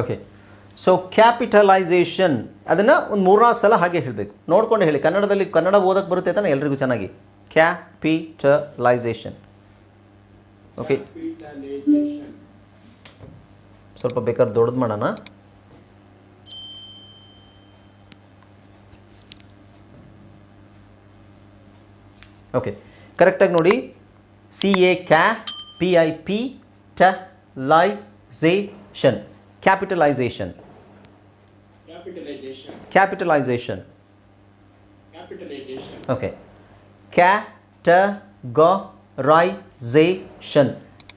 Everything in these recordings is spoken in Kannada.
ಓಕೆ ಸೊ ಕ್ಯಾಪಿಟಲೈಸೇಷನ್ ಅದನ್ನು ಒಂದು ಮೂರ್ನಾಲ್ಕು ಸಲ ಹಾಗೆ ಹೇಳಬೇಕು. ನೋಡ್ಕೊಂಡು ಹೇಳಿ. ಕನ್ನಡದಲ್ಲಿ ಕನ್ನಡ ಓದಕ್ಕೆ ಬರುತ್ತೆ ತಾನೆ ಎಲ್ರಿಗೂ ಚೆನ್ನಾಗಿ? ಕ್ಯಾಪಿಟಲೈಸೇಷನ್ ಓಕೆ ಸ್ವಲ್ಪ ಬೇಕಾದ್ರೆ ದೊಡ್ಡದು ಮಾಡೋಣ. ಓಕೆ ಕರೆಕ್ಟಾಗಿ ನೋಡಿ. C A capitalization Capitalization. Capitalization. Capitalization. Capitalization. Okay. Categorization.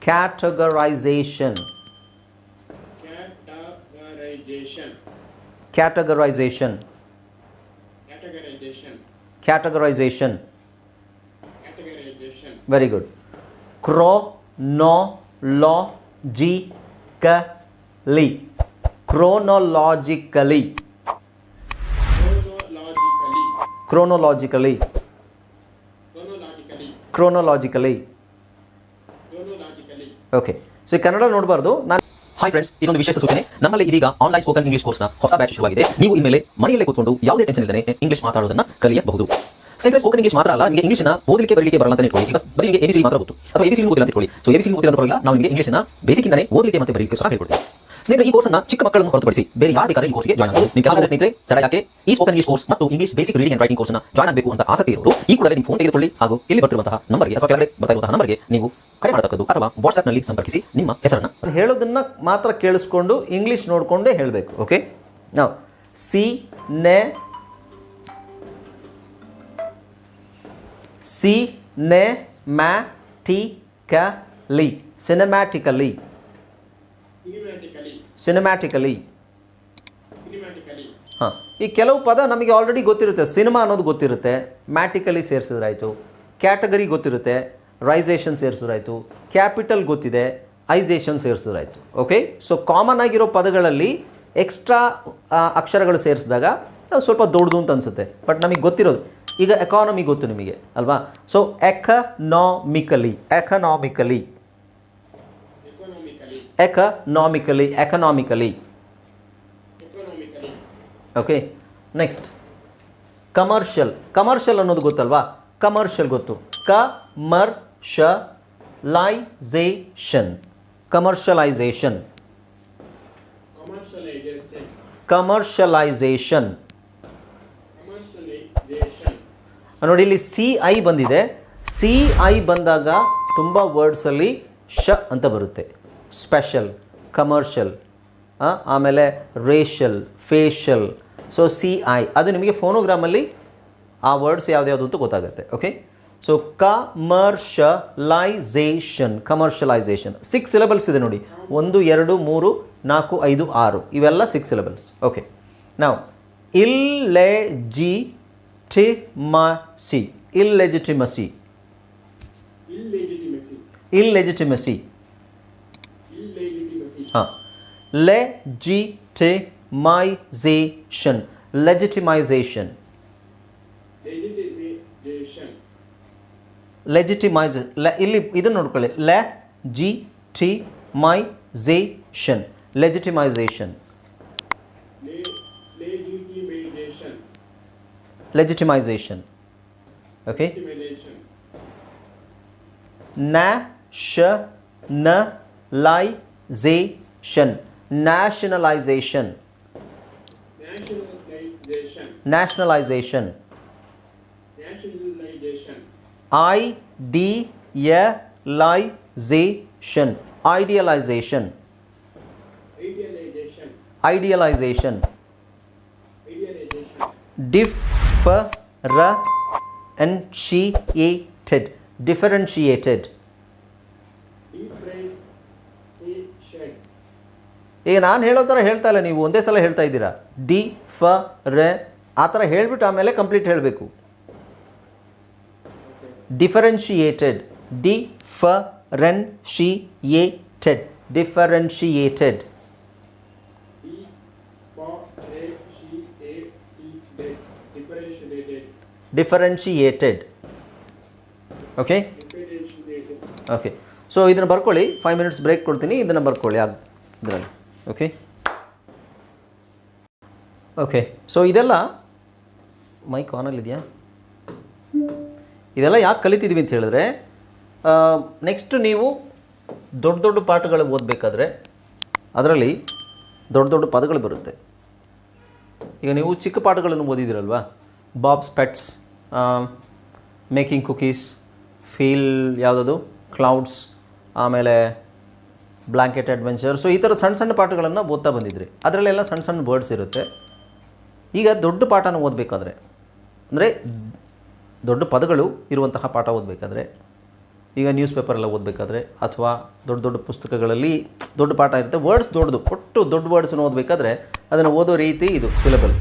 Categorization. Categorization. Categorization. Categorization. Categorization. Categorization. Very good. Chronological chronologically chronologically. Chronologically. Chronologically okay so ಈ ಕನ್ನಡ ನೋಡಬಾರ್ದು. ನಾನು ಹಾಯ್ ಫ್ರೆಂಡ್ಸ್ ಇದೊಂದು ವಿಶೇಷ ಸೂಚನೆ. ನಮ್ಮಲ್ಲಿ ಇದೀಗ ಆನ್ಲೈನ್ ಸ್ಪೋಕನ್ ಇಂಗ್ಲಿಷ್ ಕೋರ್ಸ್ನ ಹೊಸ ಬ್ಯಾಚ್ ಶುರುವಾಗಿದೆ. ನೀವು ಇನ್ಮೇಲೆ ಮನೆಯಲ್ಲೇ ಕೂತ್ಕೊಂಡು ಯಾವುದೇ ಟೆನ್ಷನ್ ಇಲ್ಲದೆ ಇಂಗ್ಲಿಷ್ ಮಾತಾಡೋದನ್ನ ಕಲಿಯಬಹುದು. ಸ್ನೇಹಿತರೆ ಸ್ಪೋಕನ್ ಇಂಗ್ಲಿಷ್ ಮಾತ್ರ ಅಲ್ಲ ನಿಮಗೆ ಇಂಗ್ಲಿಷ್ನ ಓದಲಿಕ್ಕೆ ಬರಲಿಕ್ಕೆ ಬರಲ್ಲ ಅಂತ ಇಟ್ಕೊಳ್ಳಿ. ಈಗ ಬರೀ ಎಬಿಸಿ ಮಾತ್ರ ಗೊತ್ತು. ಅಥವಾ ಎಬಿಸಿ ಓದಿಲ್ಲ ಅಂತ ಇಟ್ಕೊಳ್ಳಿ. ಸೊ ಎಬಿಸಿ ಓದಿಲ್ಲ ಅಂತ ಪರವಾಗಿಲ್ಲ ನಾವು ನಿಮಗೆ ಇಂಗ್ಲಿಷ್ನ ಇಂದಲೇ ಓದಲಿಕ್ಕೆ ಮತ್ತೆ ಬರಲಿಕ್ಕೆ ಸಹ ಹೇಳ್ಕೊಡ್ತೀವಿ. ಸ್ನೇಹಿತರೆ ಈ ಕೋರ್ಸ್ನ ಚಿಕ್ಕ ಮಕ್ಕಳನ್ನು ಹೊರತುಪಡಿಸಿ ಬೇರೆ ಯಾರು ಬೇಕಾದ್ರೆ ಈ ಕೋರ್ಸ್ಗೆ ಜಾಯ್ನ್ ಆಗಬಹುದು ನಿಮ್ಮ ಕೆಲವು ಸ್ನೇಹಿತರೆ ತಡ ಯಾಕೆ ಈ ಸ್ಪೋಕನ್ ಇಂಗ್ಲಿಷ್ ಕೋರ್ಸ್ ಮತ್ತು English basic reading and writing ಕೋರ್ಸ್ನ ಜಾಯ್ನ್ ಆಗಬೇಕು ಅಂತ ಆಸಕ್ತಿ ಇರೋರು ಈ ಕೂಡ ನಿಮ್ಮ ಫೋನ್ ತೆಗೆದುಕೊಳ್ಳಿ ಹಾಗೂ ಇಲ್ಲಿ ಬರ್ತಿರುವಂತಹ ನಂಬರ್ಗೆ ಅಥವಾ ಕೆಳಗಡೆ ಬರ್ತಾ ಇರುವಂತಹ ನಂಬರ್ಗೆ ನೀವು ಕರೆ ಮಾಡತಕ್ಕದ್ದು ಅಥವಾ ವಾಟ್ಸ್ಆಪ್ನಲ್ಲಿ ಸಂಪರ್ಕಿಸಿ ನಿಮ್ಮ ಹೆಸರನ್ನ. ಹೇಳೋದನ್ನ ಮಾತ್ರ ಕೇಳಿಸ್ಕೊಂಡು ಇಂಗ್ಲೀಷ್ ನೋಡಿಕೊಂಡೇ ಹೇಳಬೇಕು ಓಕೆ ನಾವು ಸಿ ನೆ ಸಿ ನೆ ಮ್ಯಾ ಟಿ ಕ ಲಿ ಸಿನೆಮ್ಯಾಟಿಕಲಿ. ಸಿನೆಮ್ಯಾಟಿಕಲಿ Cinematically. ಹಾಂ. ಈ ಕೆಲವು ಪದ ನಮಗೆ ಆಲ್ರೆಡಿ ಗೊತ್ತಿರುತ್ತೆ. ಸಿನಿಮಾ ಅನ್ನೋದು ಗೊತ್ತಿರುತ್ತೆ. ಮ್ಯಾಟಿಕಲಿ ಸೇರಿಸಿದ್ರಾಯಿತು. ಕ್ಯಾಟಗರಿ ಗೊತ್ತಿರುತ್ತೆ. ರೈಸೇಷನ್ ಸೇರಿಸಿದ್ರಾಯಿತು. ಕ್ಯಾಪಿಟಲ್ ಗೊತ್ತಿದೆ. ಐಸೇಷನ್ ಸೇರಿಸಿದ್ರಾಯಿತು. ಓಕೆ ಸೊ ಕಾಮನ್ ಆಗಿರೋ ಪದಗಳಲ್ಲಿ ಎಕ್ಸ್ಟ್ರಾ ಅಕ್ಷರಗಳು ಸೇರಿಸಿದಾಗ ಅದು ಸ್ವಲ್ಪ ದೊಡ್ಡದು ಅಂತ ಅನಿಸುತ್ತೆ. ಬಟ್ ನಮಗೆ ಗೊತ್ತಿರೋದು. ಈಗ ಎಕಾನಮಿ ಗೊತ್ತು ನಿಮಗೆ. ಅಲ್ವಾ? So economically economically Economically. Economically. Okay next commercial commercial ಅನ್ನೋದು ಗೊತ್ತಲ್ವಾ ಕಮರ್ಷಿಯಲ್ ಗೊತ್ತು ಕ ಮರ್ ಶ ಲೈಝೇಷನ್ ಕಮರ್ಷಿಯಲೈಸೇಷನ್ Commercialization. Commercialization. ನೋಡಿ, ಇಲ್ಲಿ ಸಿ ಐ ಬಂದಿದೆ ಸಿ ಐ ಬಂದಾಗ ತುಂಬ ವರ್ಡ್ಸಲ್ಲಿ ಶ ಅಂತ ಬರುತ್ತೆ ಸ್ಪೆಷಲ್ ಕಮರ್ಷಿಯಲ್ ಆಮೇಲೆ racial facial so C I ಅದು ನಿಮಗೆ ಫೋನೋಗ್ರಾಮಲ್ಲಿ ಆ ವರ್ಡ್ಸ್ ಯಾವ್ದ್ಯಾವುದು ಅಂತ ಗೊತ್ತಾಗುತ್ತೆ okay so commercialization commercialization six syllables ಇದೆ ನೋಡಿ. ಒಂದು ಎರಡು ಮೂರು ನಾಲ್ಕು ಐದು ಆರು. ಇವೆಲ್ಲ ಸಿಕ್ಸ್ ಸಿಲೆಬಲ್ಸ್ ಓಕೆ ನಾವು ಇಲ್ಲೆಜಿಟಿಮಸಿ ಇಲ್ಲೆಜಿಟಿಮಸಿ ಇಲ್ ಇಲ್ಲೆಜಿಟಿಮಸಿ Illegitimacy. ಹಾಂ ಲೆಜಿಟಿಮೈಸೇಷನ್ ಲೆಜಿಟಿಮೈಸೇಷನ್ Legitimation. ಲೆಜಿಟಿಮೈಸ್ ಲೆ ಇಲ್ಲಿ ಇದನ್ನು ನೋಡ್ಕೊಳ್ಳಿ legitimisation legitimisation Le- legitimation. Legitimisation okay Legitimation. Nationalisation zation nationalization. Nationalization. Nationalization. Nationalization idealization. Idealization. Idealization. Idealization. Differentiated. Differentiated. ಈಗ ನಾನು ಹೇಳೋ ಥರ ಹೇಳ್ತಾ ಇಲ್ಲ ನೀವು ಒಂದೇ ಸಲ ಹೇಳ್ತಾ ಇದ್ದೀರಾ? ಡಿ ಫ ರ ಆ ಥರ ಹೇಳ್ಬಿಟ್ಟು ಆಮೇಲೆ ಕಂಪ್ಲೀಟ್ ಹೇಳಬೇಕು. Differentiated differentiated differentiated. Differentiated okay okay so ಇದನ್ನು ಬರ್ಕೊಳ್ಳಿ. ಫೈವ್ ಮಿನಿಟ್ಸ್ ಬ್ರೇಕ್ ಕೊಡ್ತೀನಿ. ಇದನ್ನು ಬರ್ಕೊಳ್ಳಿ. ಇದರಲ್ಲಿ. ಓಕೆ ಓಕೆ ಸೊ ಇದೆಲ್ಲ ಮೈಕ್ ಆನಲ್ಲಿ ಇದೆಯಾ? ಇದೆಲ್ಲ ಯಾಕೆ ಕಲಿತಿದ್ವಿ ಅಂತ ಹೇಳಿದ್ರೆ ನೆಕ್ಸ್ಟ್ ನೀವು ದೊಡ್ಡ ದೊಡ್ಡ ಪಾಠಗಳು ಓದಬೇಕಾದ್ರೆ ಅದರಲ್ಲಿ ದೊಡ್ಡ ದೊಡ್ಡ ಪದಗಳು ಬರುತ್ತೆ. ಈಗ ನೀವು ಚಿಕ್ಕ ಪಾಠಗಳನ್ನು ಓದಿದಿರಲ್ವಾ Bob's pets making cookies feel ಯಾವುದದು? ಕ್ಲೌಡ್ಸ್ ಆಮೇಲೆ ಬ್ಲ್ಯಾಂಕೆಟ್ ಅಡ್ವೆಂಚರ್ ಸೊ ಈ ಥರ ಸಣ್ಣ ಸಣ್ಣ ಪಾಠಗಳನ್ನು ಓದ್ತಾ ಬಂದಿದ್ರಿ. ಅದರಲ್ಲೆಲ್ಲ ಸಣ್ಣ ಸಣ್ಣ ವರ್ಡ್ಸ್ ಇರುತ್ತೆ. ಈಗ ದೊಡ್ಡ ಪಾಠನ ಓದಬೇಕಾದ್ರೆ, ಅಂದರೆ ದೊಡ್ಡ ಪದಗಳು ಇರುವಂತಹ ಪಾಠ ಓದಬೇಕಾದ್ರೆ, ಈಗ ನ್ಯೂಸ್ ಪೇಪರೆಲ್ಲ ಓದಬೇಕಾದ್ರೆ, ಅಥವಾ ದೊಡ್ಡ ದೊಡ್ಡ ಪುಸ್ತಕಗಳಲ್ಲಿ ದೊಡ್ಡ ಪಾಠ ಇರುತ್ತೆ. ವರ್ಡ್ಸ್ ದೊಡ್ಡದು, ಒಟ್ಟು ದೊಡ್ಡ ವರ್ಡ್ಸನ್ನು ಓದಬೇಕಾದ್ರೆ ಅದನ್ನು ಓದೋ ರೀತಿ ಇದು ಸಿಲೆಬಲ್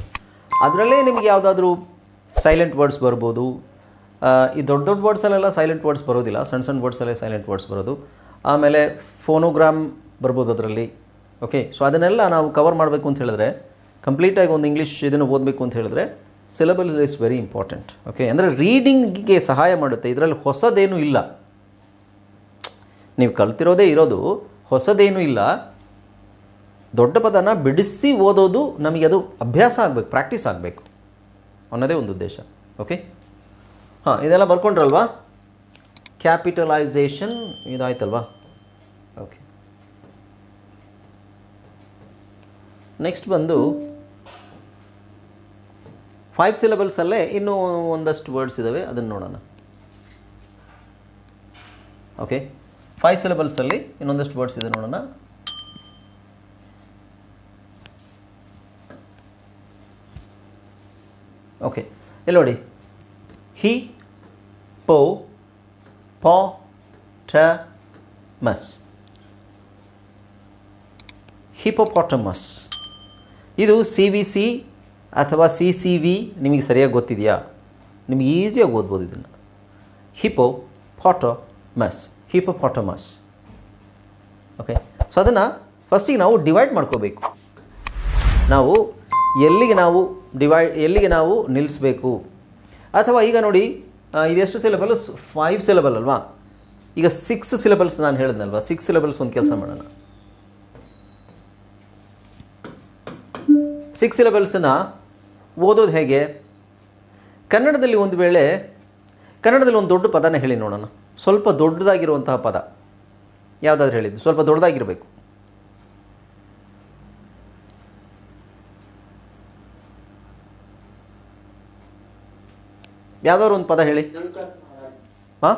ಅದರಲ್ಲೇ ನಿಮಗೆ ಯಾವುದಾದ್ರೂ ಸೈಲೆಂಟ್ ವರ್ಡ್ಸ್ ಬರ್ಬೋದು. ಈ ದೊಡ್ಡ ದೊಡ್ಡ ವರ್ಡ್ಸಲ್ಲೆಲ್ಲ ಸೈಲೆಂಟ್ ವರ್ಡ್ಸ್ ಬರೋದಿಲ್ಲ. ಸಣ್ಣ ಸಣ್ಣ ವರ್ಡ್ಸಲ್ಲೇ ಸೈಲೆಂಟ್ ವರ್ಡ್ಸ್ ಬರೋದು. ಆಮೇಲೆ ಫೋನೋಗ್ರಾಮ್ ಬರ್ಬೋದು ಅದರಲ್ಲಿ. ಓಕೆ ಸೊ ಅದನ್ನೆಲ್ಲ ನಾವು ಕವರ್ ಮಾಡಬೇಕು ಅಂತ ಹೇಳಿದ್ರೆ ಕಂಪ್ಲೀಟಾಗಿ ಒಂದು ಇಂಗ್ಲೀಷ್ ಇದನ್ನು ಓದಬೇಕು ಅಂತ ಹೇಳಿದ್ರೆ syllable is very important okay ಅಂದರೆ ರೀಡಿಂಗಿಗೆ ಸಹಾಯ ಮಾಡುತ್ತೆ. ಇದರಲ್ಲಿ ಹೊಸದೇನೂ ಇಲ್ಲ. ನೀವು ಕಲ್ತಿರೋದೇ ಇರೋದು, ಹೊಸದೇನೂ ಇಲ್ಲ. ದೊಡ್ಡ ಪದನ ಬಿಡಿಸಿ ಓದೋದು ನಮಗೆ ಅದು ಅಭ್ಯಾಸ ಆಗಬೇಕು ಪ್ರಾಕ್ಟೀಸ್ ಆಗಬೇಕು ಅನ್ನೋದೇ ಒಂದು ಉದ್ದೇಶ. ಓಕೆ ಹಾಂ, ಇದೆಲ್ಲ ಬರ್ಕೊಂಡ್ರಲ್ವಾ? ಕ್ಯಾಪಿಟಲೈಸೇಷನ್ ಇದಾಯ್ತಲ್ವಾ? ಓಕೆ ನೆಕ್ಸ್ಟ್ ಬಂದು ಫೈವ್ ಸಿಲೆಬಲ್ಸಲ್ಲೇ ಇನ್ನೂ ಒಂದಷ್ಟು ವರ್ಡ್ಸ್ ಇದ್ದಾವೆ ಅದನ್ನು ನೋಡೋಣ. ಓಕೆ ಫೈವ್ ಸಿಲೆಬಲ್ಸಲ್ಲಿ ಇನ್ನೊಂದಷ್ಟು ವರ್ಡ್ಸ್ ಇದೆ ನೋಡೋಣ. ಓಕೆ ಇಲ್ಲಿ ನೋಡಿ. ಹಿ ಪೋ ಪಾ ಟ ಮಸ್ ಹಿಪೋಪಾಟಮಸ್ ಇದು ಸಿ ವಿ ಸಿ ಅಥವಾ ಸಿ ಸಿ ವಿ ನಿಮಗೆ ಸರಿಯಾಗಿ ಗೊತ್ತಿದೆಯಾ? ನಿಮಗೆ ಈಸಿಯಾಗಿ ಓದ್ಬೋದು ಇದನ್ನು. ಹಿಪೋ ಫಾಟೋ ಮಸ್ ಹಿಪೋಪಾಟಮಸ್ ಓಕೆ ಸೊ ಅದನ್ನು ಫಸ್ಟಿಗೆ ನಾವು ಡಿವೈಡ್ ಮಾಡ್ಕೋಬೇಕು. ನಾವು ಎಲ್ಲಿಗೆ ನಾವು ಡಿವೈಡ್ ಎಲ್ಲಿಗೆ ನಾವು ನಿಲ್ಲಿಸಬೇಕು ಅಥವಾ ಈಗ ನೋಡಿ ಇದೆಷ್ಟು ಸಿಲೆಬಲ್ಸ್ ಫೈವ್ ಸಿಲೆಬಲ್ ಅಲ್ವಾ? ಈಗ ಸಿಕ್ಸ್ ಸಿಲೆಬಲ್ಸ್ ನಾನು ಹೇಳಿದ್ನಲ್ವಾ? ಸಿಕ್ಸ್ ಸಿಲೆಬಲ್ಸ್ ಒಂದು ಕೆಲಸ ಮಾಡೋಣ. ಸಿಕ್ಸ್ ಸಿಲೆಬಲ್ಸನ್ನ ಓದೋದು ಹೇಗೆ? ಕನ್ನಡದಲ್ಲಿ ಒಂದು ವೇಳೆ, ಕನ್ನಡದಲ್ಲಿ ಒಂದು ದೊಡ್ಡ ಪದನ ಹೇಳಿ ನೋಡೋಣ. ಸ್ವಲ್ಪ ದೊಡ್ಡದಾಗಿರುವಂತಹ ಪದ. ಯಾವುದಾದ್ರು ಹೇಳಿದ್ದು. ಸ್ವಲ್ಪ ದೊಡ್ಡದಾಗಿರಬೇಕು. ಯಾವುದಾದ್ರು ಒಂದು ಪದ ಹೇಳಿ? ಹಾಂ?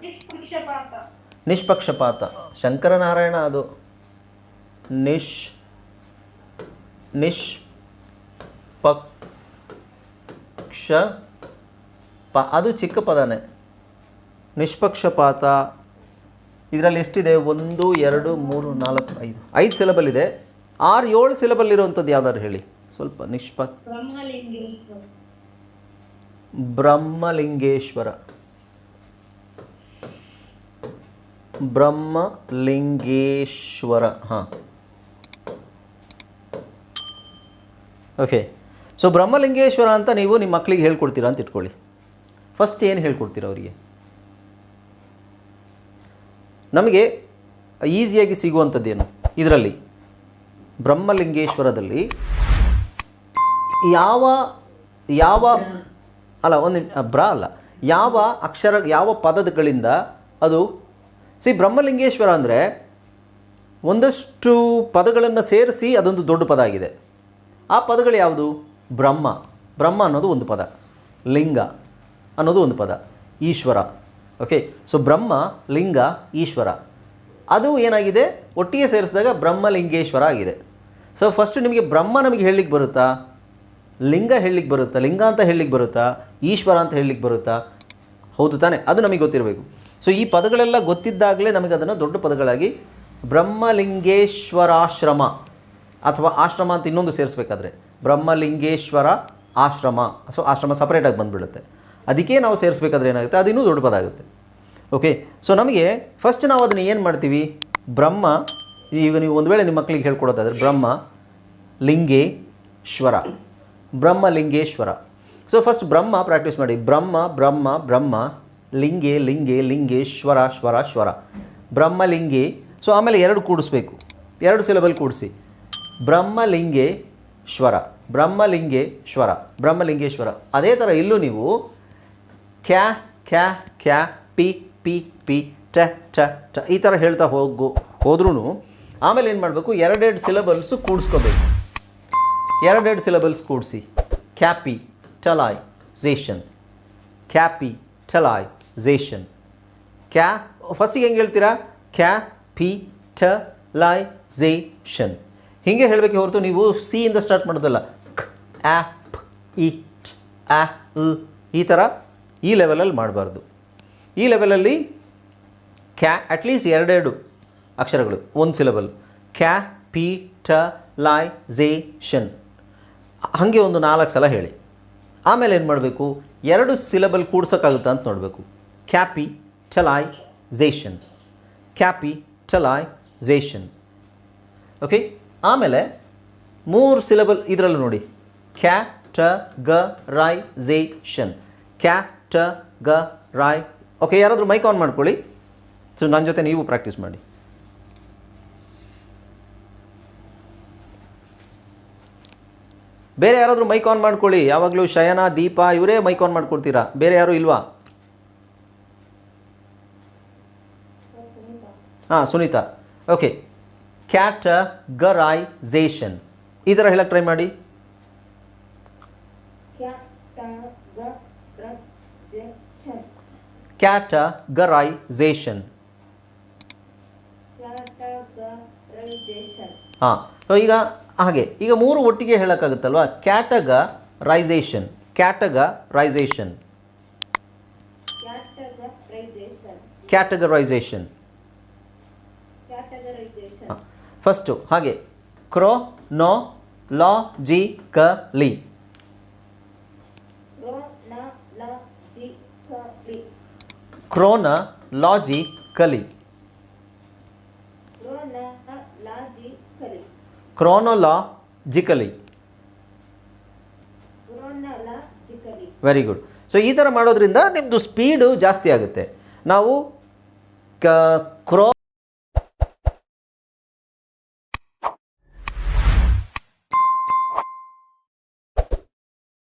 ನಿಷ್ಪಕ್ಷಪಾತ. ನಿಷ್ಪಕ್ಷಪಾತ. ಶಂಕರನಾರಾಯಣ ಅದು. ನಿಶ್ ನಿಶ್ ಪಕ್ಷ ಪ ಅದು ಚಿಕ್ಕ ಪದನೇ. ನಿಷ್ಪಕ್ಷಪಾತ. ಇದರಲ್ಲಿ ಎಷ್ಟಿದೆ? ಒಂದು ಎರಡು ಮೂರು ನಾಲ್ಕು ಐದು. ಐದು ಸಿಲೆಬಲ್ ಇದೆ ಆರು ಏಳು ಸಿಲೆಬಲ್ ಇರುವಂಥದ್ದು ಯಾವ್ದಾದ್ರು ಹೇಳಿ. ಸ್ವಲ್ಪ ನಿಷ್ಪ ಬ್ರಹ್ಮಲಿಂಗೇಶ್ವರ. ಬ್ರಹ್ಮಲಿಂಗೇಶ್ವರ, ಹಾಂ. ಓಕೆ ಸೊ ಬ್ರಹ್ಮಲಿಂಗೇಶ್ವರ ಅಂತ ನೀವು ನಿಮ್ಮ ಮಕ್ಕಳಿಗೆ ಹೇಳ್ಕೊಡ್ತೀರ ಅಂತ ಇಟ್ಕೊಳ್ಳಿ. ಫಸ್ಟ್ ಏನು ಹೇಳ್ಕೊಡ್ತೀರ ಅವರಿಗೆ? ನಮಗೆ ಈಸಿಯಾಗಿ ಸಿಗುವಂಥದ್ದೇನು? ಇದರಲ್ಲಿ, ಬ್ರಹ್ಮಲಿಂಗೇಶ್ವರದಲ್ಲಿ ಯಾವ ಯಾವ ಅಲ್ಲ, ಒಂದು ಬ್ರ ಅಲ್ಲ. ಯಾವ ಅಕ್ಷರ, ಯಾವ ಪದಗಳಿಂದ ಅದು ಸಿ ಬ್ರಹ್ಮಲಿಂಗೇಶ್ವರ ಅಂದರೆ ಒಂದಷ್ಟು ಪದಗಳನ್ನು ಸೇರಿಸಿ ಅದೊಂದು ದೊಡ್ಡ ಪದ ಆಗಿದೆ. ಆ ಪದಗಳು ಯಾವುದು? ಬ್ರಹ್ಮ. ಬ್ರಹ್ಮ ಅನ್ನೋದು ಒಂದು ಪದ. ಲಿಂಗ ಅನ್ನೋದು ಒಂದು ಪದ. ಈಶ್ವರ. ಓಕೆ ಸೊ ಬ್ರಹ್ಮ, ಲಿಂಗ, ಈಶ್ವರ. ಅದು ಏನಾಗಿದೆ? ಒಟ್ಟಿಗೆ ಸೇರಿಸಿದಾಗ ಬ್ರಹ್ಮಲಿಂಗೇಶ್ವರ ಆಗಿದೆ. ಸೊ ಫಸ್ಟ್ ನಿಮಗೆ ಬ್ರಹ್ಮ ನಮಗೆ ಹೇಳಲಿಕ್ಕೆ ಬರುತ್ತಾ? ಲಿಂಗ ಹೇಳಲಿಕ್ಕೆ ಬರುತ್ತಾ? ಲಿಂಗ ಅಂತ ಹೇಳಲಿಕ್ಕೆ ಬರುತ್ತಾ? ಈಶ್ವರ ಅಂತ ಹೇಳಲಿಕ್ಕೆ ಬರುತ್ತಾ? ಹೌದು ತಾನೆ, ಅದು ನಮಗೆ ಗೊತ್ತಿರಬೇಕು. ಸೊ ಈ ಪದಗಳೆಲ್ಲ ಗೊತ್ತಿದ್ದಾಗಲೇ ನಮಗೆ ಅದನ್ನು ದೊಡ್ಡ ಪದಗಳಾಗಿ ಬ್ರಹ್ಮಲಿಂಗೇಶ್ವರಾಶ್ರಮ ಅಥವಾ ಆಶ್ರಮ ಅಂತ ಇನ್ನೊಂದು ಸೇರಿಸ್ಬೇಕಾದ್ರೆ. ಬ್ರಹ್ಮಲಿಂಗೇಶ್ವರ ಆಶ್ರಮ. ಸೊ ಆಶ್ರಮ ಸಪ್ರೇಟಾಗಿ ಬಂದುಬಿಡುತ್ತೆ. ಅದಕ್ಕೆ ನಾವು ಸೇರಿಸ್ಬೇಕಾದ್ರೆ ಏನಾಗುತ್ತೆ? ಅದು ಇನ್ನೂ ದೊಡ್ಡ ಪದ ಆಗುತ್ತೆ. ಓಕೆ ಸೊ ನಮಗೆ ಫಸ್ಟ್ ನಾವು ಅದನ್ನು ಏನು ಮಾಡ್ತೀವಿ? ಬ್ರಹ್ಮ, ಈಗ ನೀವು ಒಂದು ವೇಳೆ ನಿಮ್ಮ ಮಕ್ಕಳಿಗೆ ಹೇಳ್ಕೊಡೋದಾದರೆ Brahma Lingeshwara. Brahmalingeshwara. So first Brahma practice ಮಾಡಿ. ಬ್ರಹ್ಮ ಬ್ರಹ್ಮ ಬ್ರಹ್ಮ, ಲಿಂಗೆ ಲಿಂಗೆ, ಲಿಂಗೇಶ್ವರ, ಶ್ವರ ಶ್ವರ. ಬ್ರಹ್ಮಲಿಂಗೆ ಸೊ ಆಮೇಲೆ ಎರಡು ಕೂಡಿಸ್ಬೇಕು. ಎರಡು ಸಿಲೆಬಲ್ ಕೂಡಿಸಿ. ಬ್ರಹ್ಮಲಿಂಗೇಶ್ವರ ಬ್ರಹ್ಮಲಿಂಗೇಶ್ವರ ಬ್ರಹ್ಮಲಿಂಗೇಶ್ವರ. ಅದೇ ಥರ ಇಲ್ಲೂ ನೀವು ಕ್ಯಾ ಕ್ಯಾ ಕ್ಯಾ ಪಿ ಪಿ ಪಿ ಟ ಟ ಟ ಈ ಥರ ಹೇಳ್ತಾ ಹೋಗು ಹೋದ್ರೂ ಆಮೇಲೆ ಏನು ಮಾಡಬೇಕು? ಎರಡೆರಡು ಸಿಲೆಬಲ್ಸು ಕೂಡಿಸ್ಕೋಬೇಕು. ಎರಡೆರಡು ಸಿಲಬಲ್ಸ್ ಕೂಡಿಸಿ. ಕ್ಯಾಪಿ ಟಲಾಯ್ ಝೇಷನ್ ಕ್ಯಾಪಿ ಟಲಾಯ್ ಝೇಷನ್ ಕ್ಯಾ ಫಸ್ಟಿಗೆ ಹೆಂಗೆ ಹೇಳ್ತೀರಾ? ಕ್ಯಾ ಪಿ ಟ ಝೇ ಷನ್ ಹೀಗೆ ಹೇಳಬೇಕೆ ಹೊರತು ನೀವು ಸಿ ಇಂದ ಸ್ಟಾರ್ಟ್ ಮಾಡೋದಲ್ಲ. ಕ್ ಇ, ಟ್, ಆ, ಲ್, ಈ ಥರ ಈ ಲೆವೆಲಲ್ಲಿ ಮಾಡಬಾರ್ದು. ಈ ಲೆವೆಲಲ್ಲಿ ಕ್ಯಾ ಅಟ್ಲೀಸ್ಟ್ ಎರಡೆರಡು ಅಕ್ಷರಗಳು, ಒಂದು ಸಿಲಬಲ್ ಕ್ಯಾ ಪಿ ಟ ಝೇ ಝೇಷನ್ ಹಾಗೆ ಒಂದು ನಾಲ್ಕು ಸಲ ಹೇಳಿ. ಆಮೇಲೆ ಏನು ಮಾಡಬೇಕು? ಎರಡು ಸಿಲಬಲ್ ಕೂಡ್ಸೋಕ್ಕಾಗುತ್ತಾ ಅಂತ ನೋಡಬೇಕು. Capitalization capitalization okay? ಆಮೇಲೆ ಮೂರು ಸಿಲಬಲ್ ಇದರಲ್ಲೂ ನೋಡಿ. ಕ್ಯಾ ಟ ಗ ರೈ ಝೇಷನ್ ಕ್ಯಾ ಟ ಗ ರಾಯ್ ಓಕೆ, ಯಾರಾದರೂ ಮೈಕ್ ಆನ್ ಮಾಡ್ಕೊಳ್ಳಿ. ಸೊ ನನ್ನ ಜೊತೆ ನೀವು ಪ್ರಾಕ್ಟೀಸ್ ಮಾಡಿ. ಬೇರೆ ಯಾರಾದರೂ ಮೈಕ್ ಆನ್ ಮಾಡ್ಕೊಳ್ಳಿ. ಯಾವಾಗಲೂ ಶಯನ ದೀಪ ಇವರೇ ಮೈಕ್ ಆನ್ ಮಾಡ್ಕೊಡ್ತೀರಾ? ಬೇರೆ ಯಾರು ಇಲ್ವಾ? ಹಾಂ ಸುನೀತಾ. ಓಕೆ. ಕ್ಯಾಟಗರೈಸೇಷನ್. ಈ ಥರ ಹೇಳಕ್ಕೆ ಟ್ರೈ ಮಾಡಿ. ಕ್ಯಾಟಗರೈಸೇಷನ್. ಹಾಂ. ಸೊ ಈಗ ಹಾಗೆ ಈಗ ಮೂರು ಒಟ್ಟಿಗೆ ಹೇಳೋಕ್ಕಾಗುತ್ತಲ್ವಾ? ಕ್ಯಾಟಗರೈಸೇಷನ್ ಕ್ಯಾಟಗರೈಸೇಷನ್ ಕ್ಯಾಟಗರೈಸೇಷನ್ ಫಸ್ಟು ಹಾಗೆ ಕ್ರೋ ನೋ ಲಾ ಜಿ ಕ ಲಿ. ಕ್ರೋನ ಲಾಜಿ ಕಲಿ ಕ್ರೋನೊಲಾಜಿಕಲಿ ವೆರಿ ಗುಡ್ ಸೊ ಈ ಥರ ಮಾಡೋದ್ರಿಂದ ನಿಮ್ಮದು ಸ್ಪೀಡು ಜಾಸ್ತಿ ಆಗುತ್ತೆ. ನಾವು ಕ ಕ್ರೋ